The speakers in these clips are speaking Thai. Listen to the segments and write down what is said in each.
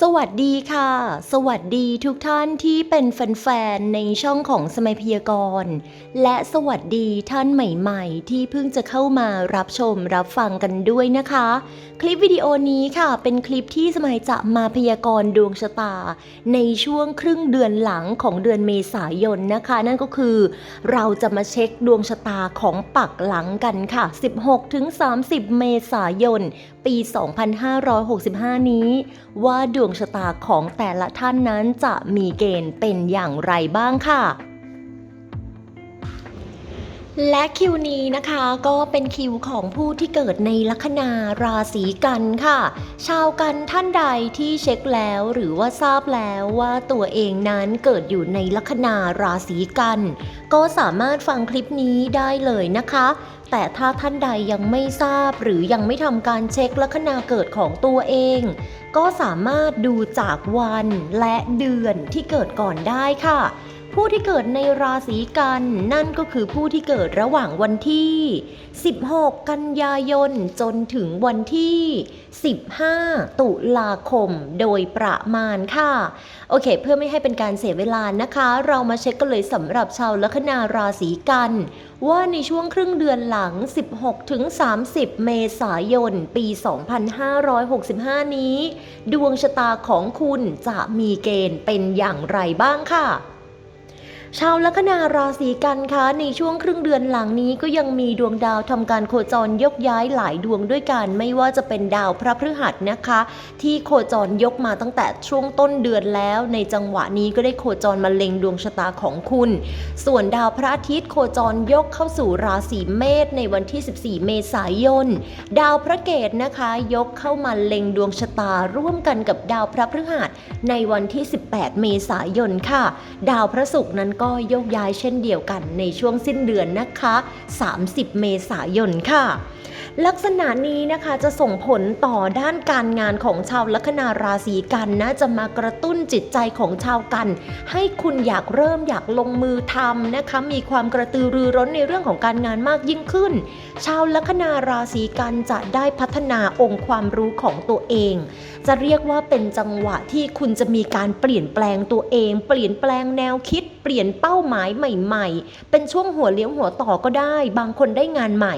สวัสดีค่ะ สวัสดีทุกท่านที่เป็นแฟนๆในช่องของสมัยพยากรณ์ และสวัสดีท่านใหม่ๆ ที่เพิ่งจะเข้ามารับชมรับฟังกันด้วยนะคะ คลิปวิดีโอนี้ค่ะ เป็นคลิปที่สมัยจะมาพยากรณ์ดวงชะตา ในช่วงครึ่งเดือนหลังของเดือนเมษายนนะคะ นั่นก็คือ เราจะมาเช็คดวงชะตาของปักหลังกันค่ะ 16-30 เมษายน ปี 2565 นี้ ว่าดวงชะตาของแต่ละท่านนั้นจะมีเกณฑ์เป็นอย่างไรบ้างค่ะและคิวนี้นะคะก็เป็นคิวของผู้ที่เกิดในลัคนาราศีกันค่ะ ชาวกันท่านใดที่เช็คแล้วหรือว่าทราบแล้วว่าตัวเองนั้นเกิดอยู่ในลัคนาราศีกัน ก็สามารถฟังคลิปนี้ได้เลยนะคะ แต่ถ้าท่านใดยังไม่ทราบหรือยังไม่ทำการเช็คลัคนาเกิดของตัวเอง ก็สามารถดูจากวันและเดือนที่เกิดก่อนได้ค่ะ ผู้ที่เกิดในราศีกันนั่นก็คือผู้ที่เกิดระหว่างวันที่ 16 กันยายน จนถึงวันที่ 15 ตุลาคมโดยประมาณค่ะ โอเค เพื่อไม่ให้เป็นการเสียเวลานะคะ เรามาเช็คกันเลยสำหรับชาวลัคนาราศีกัน ว่าในช่วงครึ่งเดือนหลัง 16ถึง30 เมษายน ปี 2565 นี้ ดวงชะตาของคุณจะมีเกณฑ์เป็นอย่างไรบ้างค่ะ ชาวลัคนาราศีกันคะในช่วงครึ่งเดือนหลังนี้ก็ยังมีดวงดาวทำการโคจรยกย้ายหลายดวงด้วยกัน ไม่ว่าจะเป็นดาวพระพฤหัสนะคะ ที่โคจรยกมาตั้งแต่ช่วงต้นเดือนแล้ว ในจังหวะนี้ก็ได้โคจรมาเล็งดวงชะตาของคุณ ส่วนดาวพระอาทิตย์โคจรยกเข้าสู่ราศีเมษในวันที่ 14 เมษายน ดาวพระเกตนะคะ ยกเข้ามาเล็งดวงชะตาร่วมกันกับดาวพระพฤหัสในวันที่ 18 เมษายนค่ะ ดาวพระศุกร์นั้นก็โยกย้ายเช่นเดียวกันในช่วงสิ้นเดือนนะคะ 30 เมษายนค่ะ ลักษณะนี้นะคะจะส่งผลต่อด้านการงานของชาวลัคนาราศีกันนะจะมากระตุ้นจิตใจของชาวกัน ให้คุณอยากเริ่มอยากลงมือทำนะคะมีความกระตือรือร้นในเรื่องของการงานมากยิ่งขึ้น ชาวลัคนาราศีกันจะได้พัฒนาองค์ความรู้ของตัวเอง จะเรียกว่าเป็นจังหวะที่คุณจะมีการเปลี่ยนแปลงตัวเอง เปลี่ยนแปลงแนวคิด ลี่ยนเป้าหมายใหม่ๆ เป็นช่วงหัวเลี้ยวหัวต่อก็ได้ บางคนได้งานใหม่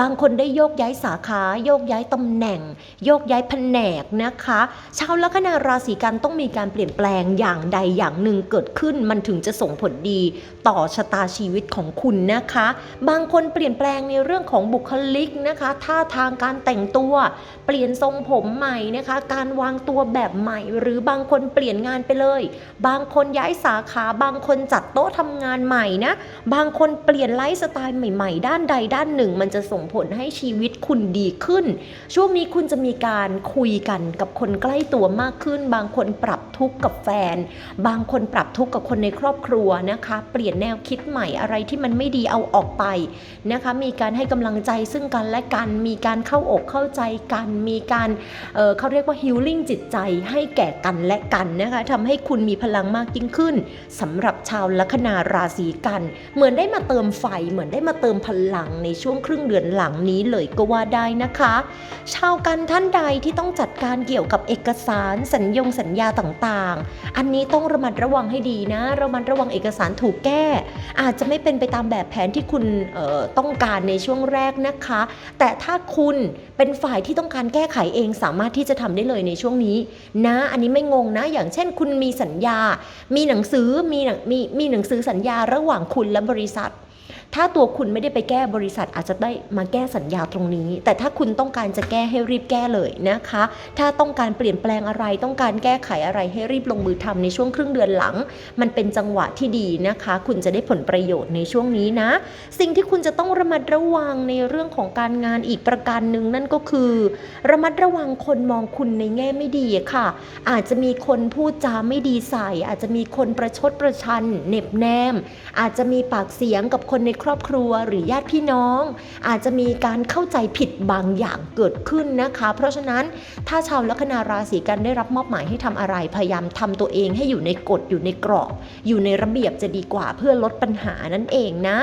บางคนได้โยกย้ายสาขา โยกย้ายตำแหน่ง โยกย้ายแผนกนะคะ ชาวลัคนาราศีกันต้องมีการเปลี่ยนแปลงอย่างใดอย่างหนึ่งเกิดขึ้น มันถึงจะส่งผลดีต่อชะตาชีวิตของคุณนะคะ บางคนเปลี่ยนแปลงในเรื่องของบุคลิกนะคะท่าทางการแต่งตัว เปลี่ยนทรงผมใหม่นะคะ การวางตัวแบบใหม่ หรือบางคนเปลี่ยนงานไปเลย บางคนย้ายสาขาบางคนจัดโต๊ะทำงานใหม่นะ บางคนเปลี่ยนไลฟ์สไตล์ใหม่ๆ ด้านใดด้านหนึ่ง มันจะส่งผลให้ชีวิตคุณดีขึ้น ช่วงนี้คุณจะมีการคุยกันกับคนใกล้ตัวมากขึ้น บางคนปรับ ทุกข์กับแฟน บางคนปรับทุกข์กับคนในครอบครัวนะคะ เปลี่ยนแนวคิดใหม่อะไรที่มันไม่ดีเอาออกไปนะคะ มีการให้กำลังใจซึ่งกันและกัน มีการเข้าอกเข้าใจกัน มีการเเขาเรียกว่าฮิลลิ่งจิตใจให้แก่กันและกันนะคะทำให้คุณมีพลังมากยิ่งขึ้นสำหรับชาวลัคนาราศีกัน เหมือนได้มาเติมไฟเหมือนได้มาเติมพลังในช่วงครึ่งเดือนหลังนี้เลยก็ว่าได้นะคะ ชาวกันท่านใดที่ต้องจัดการเกี่ยวกับเอกสารสัญญงสัญญาต่างๆ อันนี้ต้องระมัดระวังให้ดีนะ ระมัดระวังเอกสารถูกแก้ อาจจะไม่เป็นไปตามแบบแผนที่คุณต้องการในช่วงแรกนะคะ แต่ถ้าคุณเป็นฝ่ายที่ต้องการแก้ไขเองสามารถที่จะทำได้เลยในช่วงนี้นะ อันนี้ไม่งงนะ อย่างเช่น คุณมีสัญญา มีหนังสือ มีมีมีหนังสือสัญญาระหว่างคุณและบริษัท ถ้าตัวคุณไม่ได้ไปแก้บริษัทอาจจะได้มาแก้สัญญาตรงนี้ แต่ถ้าคุณต้องการจะแก้ให้รีบแก้เลยนะคะ ถ้าต้องการเปลี่ยนแปลงอะไร ต้องการแก้ไขอะไรให้รีบลงมือทำในช่วงครึ่งเดือนหลัง มันเป็นจังหวะที่ดีนะคะ คุณจะได้ผลประโยชน์ในช่วงนี้นะ สิ่งที่คุณจะต้องระมัดระวังในเรื่องของการงานอีกประการหนึ่งนั่นก็คือ ระมัดระวังคนมองคุณในแง่ไม่ดีค่ะ อาจจะมีคนพูดจาไม่ดีใส่ อาจจะมีคนประชดประชันเน็บแนม อาจจะมีปากเสียงกับคนในครอบครัวหรือญาติพี่น้อง อาจจะมีการเข้าใจผิดบางอย่างเกิดขึ้นนะคะ เพราะฉะนั้นถ้าชาวลัคนาราศีกันได้รับมอบหมายให้ทำอะไร พยายามทำตัวเองให้อยู่ในกฎอยู่ในกรอบ อยู่ในระเบียบจะดีกว่าเพื่อลดปัญหานั่นเองนะ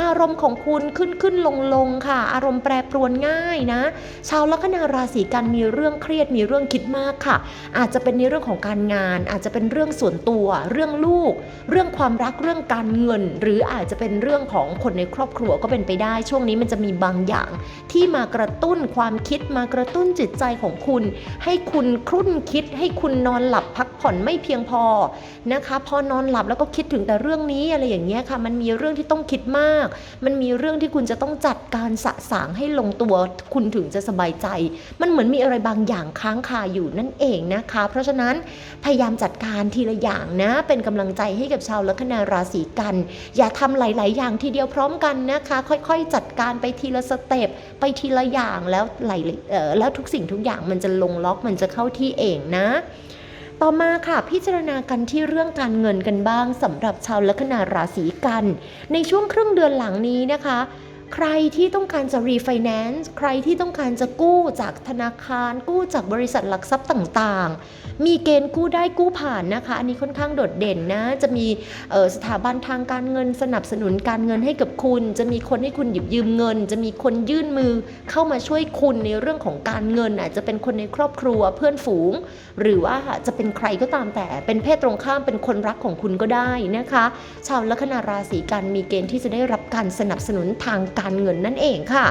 อารมณ์ของคุณขึ้นขึ้นลงลงค่ะ อารมณ์แปรปรวนง่ายนะ ชาวลัคนาราศีกันมีเรื่องเครียดมีเรื่องคิดมากค่ะ อาจจะเป็นในเรื่องของการงาน อาจจะเป็นเรื่องส่วนตัว เรื่องลูก เรื่องความรักเรื่องการเงิน หรืออาจจะเป็นเรื่องของคนในครอบครัวก็เป็นไปได้ ช่วงนี้มันจะมีบางอย่าง ที่มากระตุ้นความคิดมากระตุ้นจิตใจของคุณ ให้คุณครุ่นคิด ให้คุณนอนหลับพักผ่อนไม่เพียงพอนะคะพอนอนหลับแล้วก็คิดถึงแต่เรื่องนี้อะไรอย่างเงี้ยค่ะ มันมีเรื่องที่ต้องคิดมาก มันมีเรื่องที่คุณจะต้องจัดการสะสางให้ลงตัวคุณถึงจะสบายใจ มันเหมือนมีอะไรบางอย่างค้างคาอยู่นั่นเองนะคะ เพราะฉะนั้นพยายามจัดการทีละอย่างนะ เป็นกำลังใจให้กับชาวลัคนาราศีกัน อย่าทำหลาย ๆ อย่างทีเดียวพร้อมกันนะคะ ค่อยๆ จัดการไปทีละสเต็ปไปทีละอย่างแล้วไหลแล้วทุกสิ่งทุกอย่างมันจะลงล็อกมันจะเข้าที่เองนะ ต่อมาค่ะพิจารณากันที่เรื่องการเงินกันบ้างสำหรับชาวลัคนาราศีกัน ในช่วงครึ่งเดือนหลังนี้นะคะ ใครที่ต้องการจะรีไฟแนนซ์ใครที่ต้องการจะกู้จากธนาคาร กู้จากบริษัทหลักทรัพย์ต่างๆ มีเกณฑ์กู้ได้กู้ผ่านนะคะ อันนี้ค่อนข้างโดดเด่นนะ จะมีสถาบันทางการเงินสนับสนุนการเงินให้กับคุณ จะมีคนให้คุณหยิบยืมเงิน จะมีคนยื่นมือเข้ามาช่วยคุณในเรื่องของการเงิน อาจจะเป็นคนในครอบครัวเพื่อนฝูง หรือว่าจะเป็นใครก็ตามแต่ เป็นเพศตรงข้ามเป็นคนรักของคุณก็ได้นะคะ ชาวลัคนาราศีกันมีเกณฑ์ที่จะได้รับการสนับสนุนทางการการเงินนั่นเองค่ะ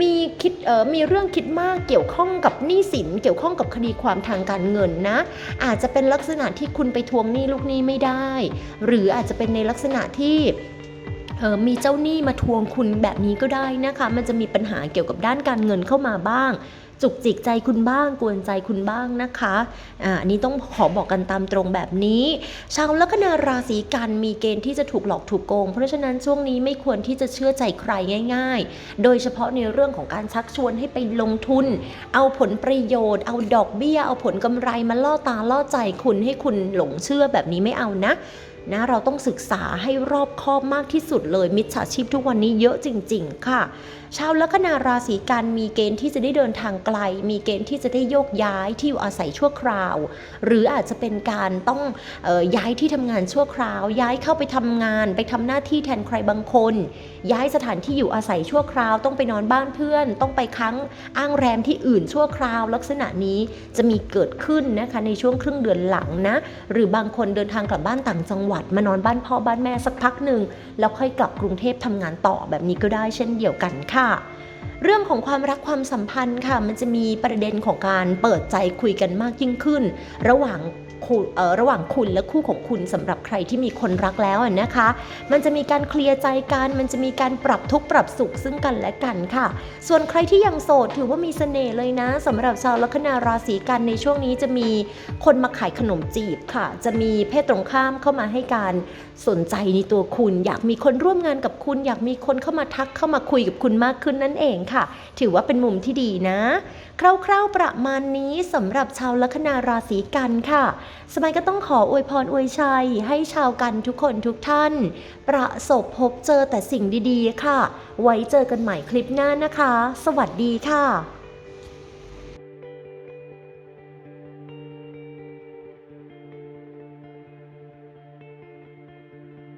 มีคิดเออมีเรื่องคิดมากเกี่ยวข้องกับหนี้สิน เกี่ยวข้องกับคดีความทางการเงินนะ อาจจะเป็นลักษณะที่คุณไปทวงหนี้ลูกหนี้ไม่ได้ หรืออาจจะเป็นในลักษณะที่มีเจ้าหนี้มาทวงคุณแบบนี้ก็ได้นะคะ มันจะมีปัญหาเกี่ยวกับด้านการเงินเข้ามาบ้าง จุกจิกใจคุณบ้าง กวนใจคุณบ้างนะคะอ่าอันนี้ต้องขอบอกกันตามตรงแบบนี้ชาวลัคนาราศีกันมีเกณฑ์ที่จะถูกหลอกถูกโกง เพราะฉะนั้นช่วงนี้ไม่ควรที่จะเชื่อใจใครง่าย ๆ โดยเฉพาะในเรื่องของการชักชวนให้ไปลงทุน เอาผลประโยชน์ เอาดอกเบี้ย เอาผลกำไรมาล่อตาล่อใจคุณให้คุณหลงเชื่อแบบนี้ไม่เอานะ นะเราต้องศึกษาให้รอบคอบมากที่สุดเลย มิจฉาชีพทุกวันนี้เยอะจริง ๆ ค่ะ ชาวลัคนาราศีกันมีเกณฑ์ที่จะได้เดินทางไกล มีเกณฑ์ที่จะได้โยกย้ายที่อยู่อาศัยชั่วคราว หรืออาจจะเป็นการต้องออย้ายที่ทำงานชั่วคราว ย้ายเข้าไปทำงาน ไปทำหน้าที่แทนใครบางคน ย้ายสถานที่อยู่อาศัยชั่วคราว ต้องไปนอนบ้านเพื่อน ต้องไปค้างอ้างแรมที่อื่นชั่วคราว ลักษณะนี้จะมีเกิดขึ้นนะคะในช่วงครึ่งเดือนหลังนะหรือบางคนเดินทางกลับบ้านต่างจังหวัดมานอนบ้านพ่อบ้านแม่สักพักหนึ่งแล้วค่อยกลับกรุงเทพทำงานต่อแบบนี้ก็ได้เช่นเดียวกันค่ะ เรื่องของความรักความสัมพันธ์ค่ะ มันจะมีประเด็นของการเปิดใจคุยกันมากยิ่งขึ้น ระหว่าง ระหว่างคุณและคู่ของคุณสำหรับใครที่มีคนรักแล้วนะคะ มันจะมีการเคลียร์ใจกัน มันจะมีการปรับทุกข์ปรับสุขซึ่งกันและกันค่ะ ส่วนใครที่ยังโสดถือว่ามีเสน่ห์เลยนะสำหรับชาวลัคนาราศีกันในช่วงนี้จะมีคนมาขายขนมจีบค่ะ จะมีเพศตรงข้ามเข้ามาให้การสนใจในตัวคุณ อยากมีคนร่วมงานกับคุณ อยากมีคนเข้ามาทักเข้ามาคุยกับคุณมากขึ้นนั่นเองค่ะ ถือว่าเป็นมุมที่ดีนะ คร่าวๆประมาณนี้สำหรับชาวลัคนาราศีกันค่ะสมัยก็ต้องขออวยพรอวยชัย ให้ชาวกันทุกคนทุกท่าน ประสบพบเจอแต่สิ่งดีๆ ค่ะ ไว้เจอกันใหม่คลิปหน้านะคะ สวัสดีค่ะ